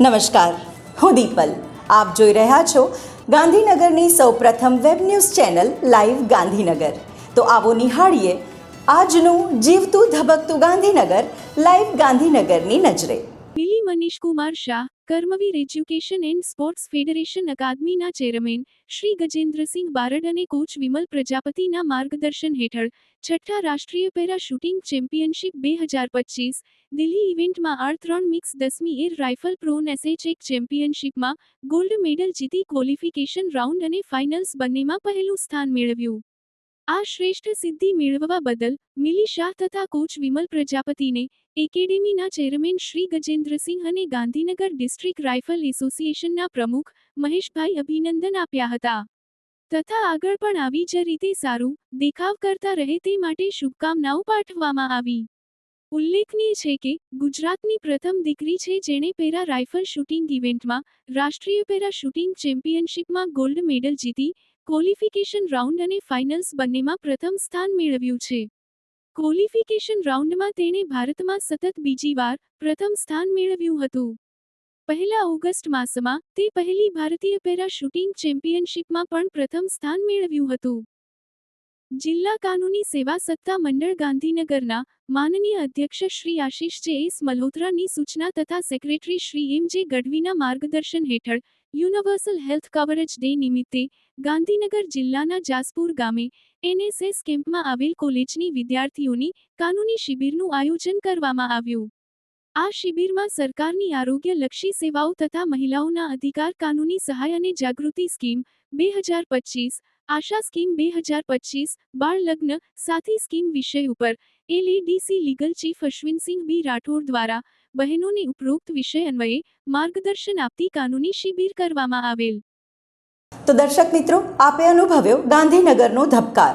નમસ્કાર. હું દીપલ. આપ જોઈ રહ્યા છો ગાંધીનગરની સૌપ્રથમ web news channel live Gandhinagar. તો આવો નિહાળીએ આજનું જીવતું ધબકતું ગાંધીનગર, લાઈવ ગાંધીનગરની નજરે. Mili Manish Kumar Shah Karmaveer education and sports federation અકાદમીના chairman Shri Gajendrasinh Barad અને કોચ વિમલ પ્રજાપતિના માર્ગદર્શન હેઠળ છઠ્ઠા રાષ્ટ્રીય પેરા શૂટિંગ ચેમ્પિયનશિપ બે હજાર પચીસ દિલ્હી ઇવેન્ટમાં આર ત્રણ મિક્સ દસમી એર રાઇફલ પ્રોન એસએચ એક ચેમ્પિયનશિપમાં ગોલ્ડ મેડલ જીતી ક્વોલિફિકેશન રાઉન્ડ અને ફાઇનલ્સ બંનેમાં પહેલું સ્થાન મેળવ્યું. આ શ્રેષ્ઠ સિદ્ધિ મેળવવા બદલ મિલી શાહ તથા કોચ વિમલ પ્રજાપતિને એકેડેમીના ચેરમેન શ્રી ગજેન્દ્રસિંહ અને ગાંધીનગર ડિસ્ટ્રિક્ટ રાઇફલ એસોસિએશનના પ્રમુખ મહેશભાઈ અભિનંદન આપ્યા હતા. તથા આગળ પણ આવી જ રીતે સારું દેખાવ કરતા રહે તે માટે શુભકામનાઓ પાઠવવામાં આવી. ઉલ્લેખનીય છે કે ગુજરાતની પ્રથમ દીકરી છે જેણે પેરા રાઇફલ શૂટિંગ ઇવેન્ટમાં રાષ્ટ્રીય પેરા શૂટિંગ ચેમ્પિયનશિપમાં ગોલ્ડ મેડલ જીતી ક્વોલિફિકેશન રાઉન્ડ અને ફાઇનલ્સ બંનેમાં પ્રથમ સ્થાન મેળવ્યું છે. ક્વોલિફિકેશન રાઉન્ડમાં તેણે ભારતમાં સતત બીજી વાર પ્રથમ સ્થાન મેળવ્યું હતું. પહેલા ઓગસ્ટ માસમાં તે પહેલી ભારતીય પેરા શૂટિંગ ચેમ્પિયનશિપમાં પણ પ્રથમ સ્થાન મેળવ્યું હતું. જિલ્લા કાનૂની સેવા સત્તા મંડળ ગાંધીનગરના માનનીય અધ્યક્ષ શ્રી આશિષ જે એસ મલ્હોત્રાની સૂચના તથા સેક્રેટરી શ્રી એમ જે ગઢવીના માર્ગદર્શન હેઠળ યુનિવર્સલ હેલ્થ કવરેજ ડે નિમિત્તે ગાંધીનગર જિલ્લાના જાસપુર ગામે એનએસએસ કેમ્પમાં આવેલ કોલેજની વિદ્યાર્થીઓની કાનૂની શિબિરનું આયોજન કરવામાં આવ્યું. આ શિબિરમાં સરકારની આરોગ્યલક્ષી સેવાઓ તથા મહિલાઓના અધિકાર કાનૂની સહાય અને જાગૃતિ સ્કીમ બે હજાર પચીસ, આશા સ્કીમ બે હજાર પચીસ, બાળ લગ્ન સાથી સ્કીમ વિષય ઉપર LADC legal chief Ashwinsinh B Rathod દ્વારા બહેનોને ઉપરોક્ત વિષય અન્વયે માર્ગદર્શન આપતી કાનૂની શિબિર કરવામાં આવેલ. તો દર્શક મિત્રો, આપે અનુભવ્યો ગાંધીનગરનો ધબકાર.